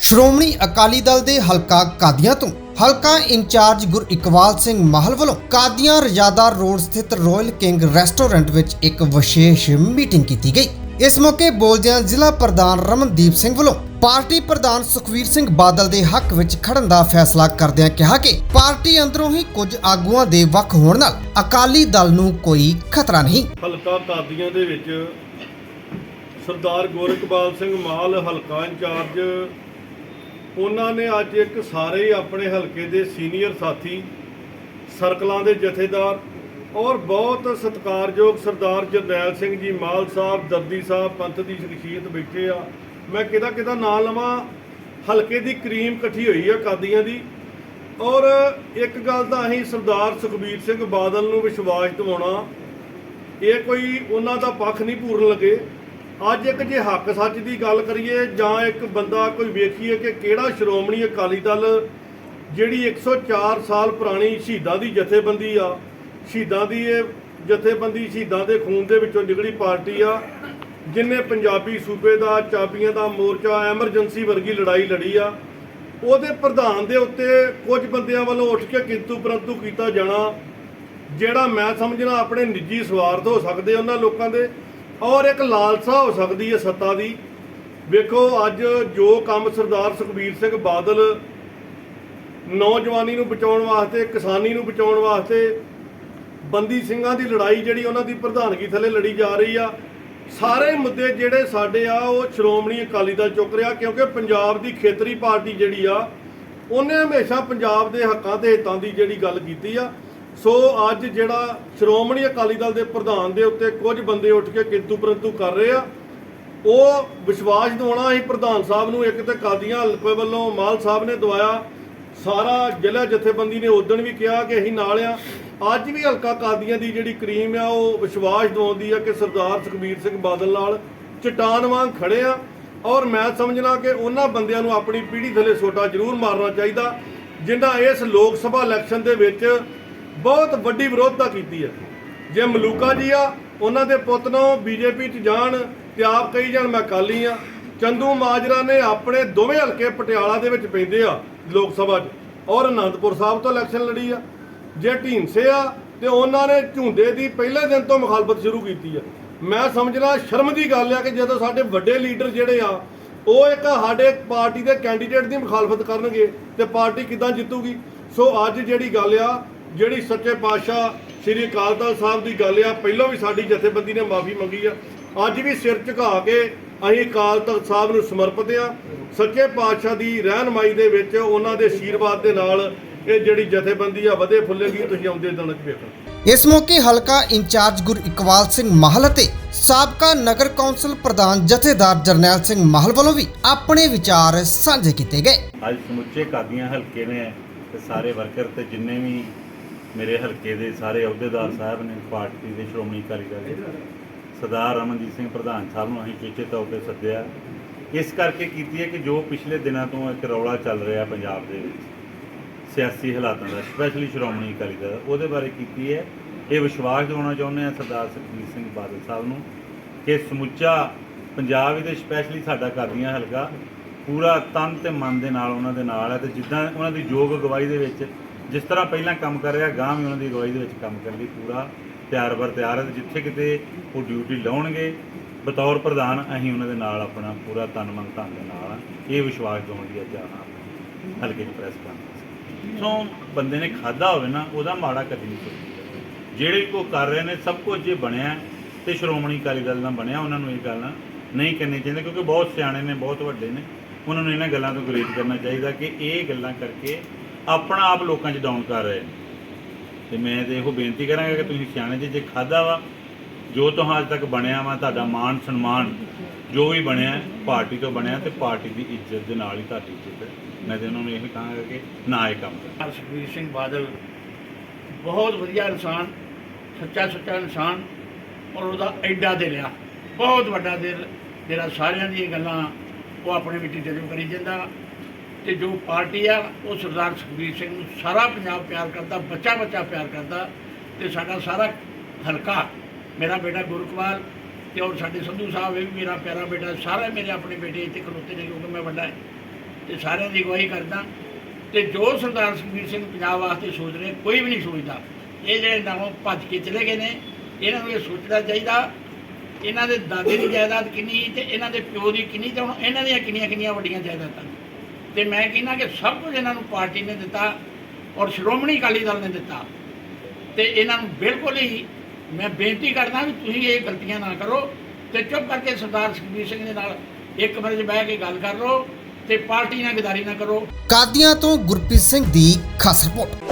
ਸ਼੍ਰੋਮਣੀ ਅਕਾਲੀ ਦਲ ਦੇ ਹਲਕਾ ਕਾਦੀਆਂ ਤੋਂ ਹਲਕਾ ਇੰਚਾਰਜ ਗੁਰ ਸਿੰਘ ਮਾਹਲ ਵੱਲੋਂ ਕਾਦੀਆਂ ਰਜਾਦਾਰ ਰੋਡ ਸਥਿਤ ਰਾਇਲ ਕਿੰਗ ਰੈਸਟੋਰੈਂਟ ਵਿੱਚ ਇੱਕ ਵਿਸ਼ੇਸ਼ ਮੀਟਿੰਗ ਕੀਤੀ ਗਈ। ਇਸ ਮੌਕੇ ਬੋਲਦਿਆਂ ਜ਼ਿਲ੍ਹਾ ਪ੍ਰਧਾਨ ਰਮਨਦੀਪ ਸਿੰਘ ਵੱਲੋਂ ਪਾਰਟੀ ਪ੍ਰਧਾਨ ਸੁਖਵੀਰ ਸਿੰਘ ਬਾਦਲ ਦੇ ਹੱਕ ਵਿੱਚ ਖੜਨ ਦਾ ਫੈਸਲਾ ਕਰਦਿਆਂ ਕਿਹਾ ਕਿ ਪਾਰਟੀ ਅੰਦਰੋਂ ਹੀ ਕੁਝ ਆਗੂਆਂ ਦੇ ਵੱਖ ਹੋਣ ਨਾਲ ਅਕਾਲੀ ਦਲ ਨੂੰ ਕੋਈ ਖਤਰਾ ਨਹੀਂ। ਹਲਕਾ ਕਾਦੀਆਂ ਦੇ ਵਿੱਚ ਸਰਦਾਰ ਗੋਰਖਬਾਲ ਸਿੰਘ ਮਾਲ ਹਲਕਾ ਇੰਚਾਰਜ ਉਹਨਾਂ ਨੇ ਅੱਜ ਇੱਕ ਸਾਰੇ ਆਪਣੇ ਹਲਕੇ ਦੇ ਸੀਨੀਅਰ ਸਾਥੀ, ਸਰਕਲਾਂ ਦੇ ਜਥੇਦਾਰ ਔਰ ਬਹੁਤ ਸਤਿਕਾਰਯੋਗ ਸਰਦਾਰ ਜਰਨੈਲ ਸਿੰਘ ਜੀ ਮਾਲ ਸਾਹਿਬ, ਦਰਦੀ ਸਾਹਿਬ, ਪੰਥ ਦੀ ਸ਼ਖਸੀਅਤ ਬੈਠੇ ਆ। ਮੈਂ ਕਿਹਦਾ ਕਿਹਦਾ ਨਾਂ ਲਵਾਂ? ਹਲਕੇ ਦੀ ਕਰੀਮ ਇਕੱਠੀ ਹੋਈ ਆ ਕਾਦੀਆਂ ਦੀ। ਔਰ ਇੱਕ ਗੱਲ ਤਾਂ ਅਸੀਂ ਸਰਦਾਰ ਸੁਖਬੀਰ ਸਿੰਘ ਬਾਦਲ ਨੂੰ ਵਿਸ਼ਵਾਸ ਦਿਵਾਉਣਾ, ਇਹ ਕੋਈ ਉਹਨਾਂ ਦਾ ਪੱਖ ਨਹੀਂ ਪੂਰਨ ਲੱਗੇ। ਅੱਜ ਇੱਕ ਜੇ ਹੱਕ ਸੱਚ ਦੀ ਗੱਲ ਕਰੀਏ ਜਾਂ ਇੱਕ ਬੰਦਾ ਕੋਈ ਵੇਖੀਏ ਕਿ ਕਿਹੜਾ ਸ਼੍ਰੋਮਣੀ ਅਕਾਲੀ ਦਲ ਜਿਹੜੀ 104 ਸਾਲ ਪੁਰਾਣੀ ਸ਼ਹੀਦਾਂ ਦੀ ਜਥੇਬੰਦੀ ਆ, ਸ਼ਹੀਦਾਂ ਦੀ ਇਹ ਜਥੇਬੰਦੀ ਸ਼ਹੀਦਾਂ ਦੇ ਖੂਨ ਦੇ ਵਿੱਚੋਂ ਨਿਕਲੀ ਪਾਰਟੀ ਆ, ਜਿਨੇ ਪੰਜਾਬੀ ਸੂਬੇ ਦਾ, ਚਾਬੀਆਂ ਦਾ ਮੋਰਚਾ, ਐਮਰਜੈਂਸੀ ਵਰਗੀ ਲੜਾਈ ਲੜੀ ਆ, ਉਹਦੇ ਪ੍ਰਧਾਨ ਦੇ ਉੱਤੇ ਕੁਝ ਬੰਦਿਆਂ ਵੱਲੋਂ ਉੱਠ ਕੇ ਕਿੰਤੂ ਪਰੰਤੂ ਕੀਤਾ ਜਾਣਾ, ਜਿਹੜਾ ਮੈਂ ਸਮਝਣਾ ਆਪਣੇ ਨਿੱਜੀ ਸਵਾਰਥ ਹੋ ਸਕਦੇ ਉਹਨਾਂ ਲੋਕਾਂ ਦੇ ਔਰ ਇੱਕ ਲਾਲਸਾ ਹੋ ਸਕਦੀ ਹੈ ਸੱਤਾ ਦੀ। ਵੇਖੋ, ਅੱਜ ਜੋ ਕੰਮ ਸਰਦਾਰ ਸੁਖਬੀਰ ਸਿੰਘ ਬਾਦਲ ਨੌਜਵਾਨੀ ਨੂੰ ਬਚਾਉਣ ਵਾਸਤੇ, ਕਿਸਾਨੀ ਨੂੰ ਬਚਾਉਣ ਵਾਸਤੇ ਬੰਦੀ ਸਿੰਘਾਂ ਦੀ ਲੜਾਈ ਜਿਹੜੀ ਉਹਨਾਂ ਦੀ ਪ੍ਰਧਾਨਗੀ ਥੱਲੇ ਲੜੀ ਜਾ ਰਹੀ ਆ, ਸਾਰੇ ਮੁੱਦੇ ਜਿਹੜੇ ਸਾਡੇ ਆ, ਉਹ ਸ਼੍ਰੋਮਣੀ ਅਕਾਲੀ ਦਲ ਚੁੱਕ ਰਿਹਾ, ਕਿਉਂਕਿ ਪੰਜਾਬ ਦੀ ਖੇਤਰੀ ਪਾਰਟੀ ਜਿਹੜੀ ਆ, ਉਹਨੇ ਹਮੇਸ਼ਾ ਪੰਜਾਬ ਦੇ ਹੱਕਾਂ ਤੇ ਹਿੱਤਾਂ ਦੀ ਜਿਹੜੀ ਗੱਲ ਕੀਤੀ ਆ। ਸੋ ਅੱਜ ਜਿਹੜਾ ਸ਼੍ਰੋਮਣੀ ਅਕਾਲੀ ਦਲ ਦੇ ਪ੍ਰਧਾਨ ਦੇ ਉੱਤੇ ਕੁਝ ਬੰਦੇ ਉੱਠ ਕੇ ਕਿੰਤੂ ਪਰੰਤੂ ਕਰ ਰਹੇ ਆ, ਉਹ ਵਿਸ਼ਵਾਸ ਦਿਵਾਉਣਾ ਹੀ ਪ੍ਰਧਾਨ ਸਾਹਿਬ ਨੂੰ, ਇੱਕ ਤੇ ਕਾਦੀਆਂ ਹਲਕੇ ਵੱਲੋਂ ਮਾਲ ਸਾਹਿਬ ਨੇ ਦਵਾਇਆ, ਸਾਰਾ ਜ਼ਿਲ੍ਹਾ ਜਥੇਬੰਦੀ ਨੇ ਉਦੋਂ ਵੀ ਕਿਹਾ ਕਿ ਅਸੀਂ ਨਾਲ ਆ। ਅੱਜ ਵੀ ਹਲਕਾ ਕਾਦੀਆਂ ਦੀ ਜਿਹੜੀ ਕਰੀਮ ਆ, ਉਹ ਵਿਸ਼ਵਾਸ ਦਿਵਾਉਂਦੀ ਆ ਕਿ ਸਰਦਾਰ ਸੁਖਬੀਰ ਸਿੰਘ ਬਾਦਲ ਨਾਲ ਚਟਾਨ ਵਾਂਗ ਖੜੇ ਆ। ਔਰ ਮੈਂ ਸਮਝਣਾ ਕਿ ਉਹਨਾਂ ਬੰਦਿਆਂ ਨੂੰ ਆਪਣੀ ਪੀੜ੍ਹੀ ਥੱਲੇ ਛੋਟਾ ਜ਼ਰੂਰ ਮਾਰਨਾ ਚਾਹੀਦਾ ਜਿਨ੍ਹਾਂ ਇਸ ਲੋਕ ਸਭਾ ਇਲੈਕਸ਼ਨ ਦੇ ਵਿੱਚ ਬਹੁਤ ਵੱਡੀ ਵਿਰੋਧਤਾ ਕੀਤੀ ਹੈ। ਜੇ ਮਲੂਕਾ ਜੀ ਆ, ਉਹਨਾਂ ਦੇ ਪੁੱਤ ਨੂੰ ਬੀਜੇਪੀ 'ਚ ਜਾਣ ਤੇ ਆਪ ਕਹੀ ਜਾਣ, ਮੈਂ ਅਕਾਲੀ ਆ। ਚੰਦੂ ਮਾਜਰਾ ਨੇ ਆਪਣੇ ਦੋਵੇਂ ਹਲਕੇ ਪਟਿਆਲਾ ਦੇ ਵਿੱਚ ਪੈਂਦੇ ਆ, ਲੋਕ ਸਭਾ 'ਚ। ਔਰ ਅਨੰਦਪੁਰ ਸਾਹਿਬ ਤੋਂ ਇਲੈਕਸ਼ਨ ਲੜੀ ਆ। ਜੇ ਢੀਂਡਸੇ ਆ, ਤੇ ਉਹਨਾਂ ਨੇ ਝੁੰਡੇ ਦੀ ਪਹਿਲੇ ਦਿਨ ਤੋਂ ਮੁਖਾਲਫਤ ਸ਼ੁਰੂ ਕੀਤੀ ਆ। ਮੈਂ ਸਮਝਣਾ ਸ਼ਰਮ ਦੀ ਗੱਲ ਆ ਕਿ ਜਦੋਂ ਸਾਡੇ ਵੱਡੇ ਲੀਡਰ ਜਿਹੜੇ ਆ, ਉਹ ਇੱਕ ਸਾਡੇ ਪਾਰਟੀ ਦੇ ਕੈਂਡੀਡੇਟ ਦੀ ਮੁਖਾਲਫਤ ਕਰਨਗੇ ਤੇ ਪਾਰਟੀ ਕਿਦਾਂ ਜਿੱਤੂਗੀ। ਸੋ ਅੱਜ ਜਿਹੜੀ ਗੱਲ ਆ ਜਿਹੜੀ ਸੱਚੇ ਪਾਤਸ਼ਾਹ ਸ੍ਰੀ ਅਕਾਲ ਤਖਤ ਸਾਹਿਬ ਦੀ ਗੱਲ ਆ ਪਹਿਲਾਂ ਵੀ ਸਾਡੀ ਜਥੇਬੰਦੀ ਨੇ ਮਾਫੀ ਮੰਗੀ ਆ। ਅੱਜ ਵੀ ਸਿਰ ਝੁਕਾ ਕੇ ਅਸੀਂ ਅਕਾਲ ਤਖਤ ਸਾਹਿਬ ਨੂੰ ਸਮਰਪਿਤ ਆ। ਸੱਚੇ ਪਾਤਸ਼ਾਹ ਦੀ ਰਹਿਨਮਾਈ ਦੇ ਵਿੱਚ ਉਹਨਾਂ ਦੇ ਆਸ਼ੀਰਵਾਦ ਦੇ ਨਾਲ ਇਹ ਜਿਹੜੀ ਜਥੇਬੰਦੀ ਆ ਵਧੇ ਫੁੱਲੇਗੀ ਤੁਸੀਂ ਆਉਂਦੇ ਦਿਨਾਂ 'ਚ ਵੇਖੋ ਇਸ ਮੌਕੇ ਹਲਕਾ ਇੰਚਾਰਜ ਗੁਰ ਇਕਬਾਲ ਸਿੰਘ ਮਾਹਲ ਅਤੇ ਸਾਬਕਾ ਨਗਰ ਕੌਂਸਲ ਪ੍ਰਧਾਨ ਜਥੇਦਾਰ ਜਰਨੈਲ ਸਿੰਘ ਮਾਹਲ ਵੱਲੋਂ ਵੀ ਆਪਣੇ ਵਿਚਾਰ ਸਾਂਝੇ ਕੀਤੇ ਗਏ। ਅੱਜ ਸਮੁੱਚੇ ਕਾਦੀਆਂ ਹਲਕੇ ਨੇ ਤੇ ਸਾਰੇ ਵਰਕਰ ਤੇ ਜਿੰਨੇ ਵੀ ਮੇਰੇ ਹਲਕੇ ਦੇ ਸਾਰੇ ਅਹੁਦੇਦਾਰ ਸਾਹਿਬ ਨੇ, ਪਾਰਟੀ ਦੇ ਸ਼੍ਰੋਮਣੀ ਅਕਾਲੀ ਦਲ ਦੇ ਸਰਦਾਰ ਰਮਨਜੀਤ ਸਿੰਘ ਪ੍ਰਧਾਨ ਸਾਹਿਬ ਨੂੰ ਅਸੀਂ ਚੇਚੇ ਤੌਰ ਤੇ ਸੱਦਿਆ। ਇਸ ਕਰਕੇ ਕੀਤੀ ਹੈ ਕਿ ਜੋ ਪਿਛਲੇ ਦਿਨਾਂ ਤੋਂ ਇੱਕ ਰੌਲਾ ਚੱਲ ਰਿਹਾ ਪੰਜਾਬ ਦੇ ਵਿੱਚ, ਸਿਆਸੀ ਹਾਲਾਤਾਂ ਦਾ ਸਪੈਸ਼ਲੀ ਸ਼੍ਰੋਮਣੀ ਅਕਾਲੀ ਦਲ, ਉਹਦੇ ਬਾਰੇ ਕੀਤੀ ਹੈ। ਇਹ ਵਿਸ਼ਵਾਸ ਦਿਵਾਉਣਾ ਚਾਹੁੰਦੇ ਆ ਸਰਦਾਰ ਸੁਖਬੀਰ ਸਿੰਘ ਬਾਦਲ ਸਾਹਿਬ ਨੂੰ ਕਿ ਸਮੁੱਚਾ ਪੰਜਾਬ ਇਹਦੇ ਸਪੈਸ਼ਲੀ ਸਾਡਾ ਕਾਦੀਆਂ ਹਲਕਾ ਪੂਰਾ ਤਨ ਤੇ ਮਨ ਦੇ ਨਾਲ, ਉਹਨਾਂ ਦੇ ਨਾਲ ਹੈ ਤੇ ਜਿੱਦਾਂ ਉਹਨਾਂ ਦੀ ਯੋਗ ਅਗਵਾਈ ਦੇ ਵਿੱਚ ਜਿਸ ਤਰ੍ਹਾਂ ਪਹਿਲਾਂ ਕੰਮ ਕਰ ਰਿਹਾ ਗਾਂ ਵੀ ਉਹਨਾਂ ਦੀ ਅਗਵਾਈ ਦੇ ਵਿੱਚ ਕੰਮ ਕਰਨ ਲਈ ਪੂਰਾ, ਤਿਆਰ ਬਰ ਤਿਆਰ ਹੈ ਤੇ ਜਿੱਥੇ ਕਿਤੇ ਉਹ ਡਿਊਟੀ ਲਾਉਣਗੇ, ਬਤੌਰ ਪ੍ਰਧਾਨ ਅਸੀਂ ਉਹਨਾਂ ਦੇ ਨਾਲ ਆਪਣਾ ਪੂਰਾ ਤਨ ਮਨ ਧਨ ਦੇ ਨਾਲ ਹਾਂ। ਇਹ ਵਿਸ਼ਵਾਸ ਦਿਵਾਉਣ ਦੀ ਅੱਜ ਆਣਾ ਹਲਕੇ ਦੀ ਪ੍ਰੈਸ ਕਾਨਫਰੰਸ ਸੋ ਬੰਦੇ ਨੇ ਖਾਦਾ ਹੋਵੇ ਨਾ, ਉਹਦਾ ਮਾੜਾ ਕਦੀ ਨਹੀਂ ਸੋਚੀਦਾ ਜਿਹੜੇ ਕੋ ਕਰ ਰਹੇ ਨੇ, ਸਭ ਕੁਝ ਜੇ ਬਣਿਆ ਤੇ ਸ਼੍ਰੋਮਣੀ ਅਕਾਲੀ ਦਲ ਨਾਲ ਬਣਿਆ, ਉਹਨਾਂ ਨੂੰ ਇਹ ਗੱਲ ਨਹੀਂ ਕਰਨੀ ਚਾਹੀਦੀ, ਕਿਉਂਕਿ ਬਹੁਤ ਸਿਆਣੇ ਨੇ, ਬਹੁਤ ਵੱਡੇ ਨੇ। ਉਹਨਾਂ ਨੂੰ ਇਹਨਾਂ ਗੱਲਾਂ ਤੋਂ ਗੁਰੇਜ਼ ਕਰਨਾ ਚਾਹੀਦਾ ਕਿ ਇਹ ਗੱਲਾਂ ਕਰਕੇ ਆਪਣਾ ਆਪ ਲੋਕਾਂ 'ਚ ਡਾਊਨ ਕਰ ਰਹੇ ਨੇ। ਤੇ ਮੈਂ ਤੇ ਇਹੋ ਬੇਨਤੀ ਕਰਾਂਗਾ ਕਿ ਤੁਸੀਂ ਸਿਆਣੇ ਜੇ ਜੇ ਖਾਦਾ ਵਾ, ਜੋ ਤੁਹਾਨੂੰ ਅੱਜ ਤੱਕ ਬਣਿਆ ਵਾ, ਤੁਹਾਡਾ ਮਾਣ ਸਨਮਾਨ ਜੋ ਵੀ ਬਣਿਆ, ਪਾਰਟੀ ਤੋਂ ਬਣਿਆ ਤੇ ਪਾਰਟੀ ਦੀ ਇੱਜ਼ਤ ਦੇ ਨਾਲ ਹੀ ਤੁਹਾਡੀ ਇੱਜ਼ਤ ਹੈ। ਮੈਂ ਤੇ ਉਹਨਾਂ ਨੂੰ ਇਹ ਕਹਾਂਗਾ ਕਿ ਨਾ ਇਹ ਕੰਮ ਕਰੋ। ਸਰਦਾਰ ਸੁਖਬੀਰ ਸਿੰਘ ਬਾਦਲ ਬਹੁਤ ਵਧੀਆ ਇਨਸਾਨ, ਸੱਚਾ ਸੁੱਚਾ ਇਨਸਾਨ ਔਰ ਉਹਦਾ ਐਡਾ ਦਿਲ ਆ। ਬਹੁਤ ਵੱਡਾ ਦਿਲ, ਜਿਹੜਾ ਸਾਰਿਆਂ ਦੀਆਂ ਗੱਲਾਂ ਉਹ ਆਪਣੇ ਵਿੱਚ ਜਦੋਂ ਕਰੀ ਜਾਂਦਾ। ਤੇ ਜੋ ਪਾਰਟੀ ਆ, ਉਹ ਸਰਦਾਰ ਸੁਖਬੀਰ ਸਿੰਘ ਨੂੰ ਸਾਰਾ ਪੰਜਾਬ ਪਿਆਰ ਕਰਦਾ, ਬੱਚਾ ਬੱਚਾ ਪਿਆਰ ਕਰਦਾ ਤੇ ਸਾਡਾ ਸਾਰਾ ਹਲਕਾ, ਮੇਰਾ ਬੇਟਾ ਗੁਰਕਵਾਲ ਤੇ ਔਰ ਸਾਡੇ ਸੰਧੂ ਸਾਹਿਬ, ਇਹ ਵੀ ਮੇਰਾ ਪਿਆਰਾ ਬੇਟਾ, ਸਾਰੇ ਮੇਰੇ ਆਪਣੇ ਬੇਟੇ ਇੱਥੇ ਖਲੋਤੇ ਨੇ, ਕਿਉਂਕਿ ਮੈਂ ਵੱਡਾ ਹਾਂ। ਤੇ ਸਾਰਿਆਂ ਦੀ ਅਗਵਾਈ ਕਰਦਾ। ਤੇ ਜੋ ਸਰਦਾਰ ਸੁਖਬੀਰ ਸਿੰਘ ਪੰਜਾਬ ਵਾਸਤੇ ਸੋਚ ਰਹੇ, ਕੋਈ ਵੀ ਨਹੀਂ ਸੋਚਦਾ। ਇਹ ਜਿਹੜੇ ਨਾਲੋਂ ਭੱਜ ਕੇ ਚਲੇ ਗਏ ਨੇ, ਇਹਨਾਂ ਨੂੰ ਇਹ ਸੋਚਣਾ ਚਾਹੀਦਾ। ਇਹਨਾਂ ਦੇ ਦਾਦੇ ਦੀ ਜਾਇਦਾਦ ਕਿੰਨੀ ਤੇ ਇਹਨਾਂ ਦੇ ਪਿਓ ਦੀ ਕਿੰਨੀ ਤੇ ਹੁਣ ਇਹਨਾਂ ਦੀਆਂ ਕਿੰਨੀਆਂ ਕਿੰਨੀਆਂ ਵੱਡੀਆਂ ਜਾਇਦਾਦਾਂ ਤੇ ਮੈਂ ਕਹਿੰਦਾ ਕਿ ਸਭ ਕੁਝ ਇਹਨਾਂ ਨੂੰ ਪਾਰਟੀ ਨੇ ਦਿੱਤਾ ਔਰ ਸ਼੍ਰੋਮਣੀ ਅਕਾਲੀ ਦਲ ਨੇ ਦਿੱਤਾ। ਤੇ ਇਹਨਾਂ ਨੂੰ ਬਿਲਕੁਲ ਹੀ ਮੈਂ ਬੇਨਤੀ ਕਰਦਾ ਵੀ ਤੁਸੀਂ ਇਹ ਗਲਤੀਆਂ ਨਾ ਕਰੋ ਤੇ ਚੁੱਪ ਕਰਕੇ ਸਰਦਾਰ ਸੁਖਬੀਰ ਸਿੰਘ ਦੇ ਨਾਲ ਇੱਕ ਕਮਰੇ ਬਹਿ ਕੇ ਗੱਲ ਕਰ ਲਓ ਤੇ ਪਾਰਟੀ ਨਾਲ ਗਦਾਰੀ ਨਾ ਕਰੋ। ਕਾਦੀਆਂ ਤੋਂ ਗੁਰਪ੍ਰੀਤ ਸਿੰਘ ਦੀ ਖਾਸ ਰਿਪੋਰਟ।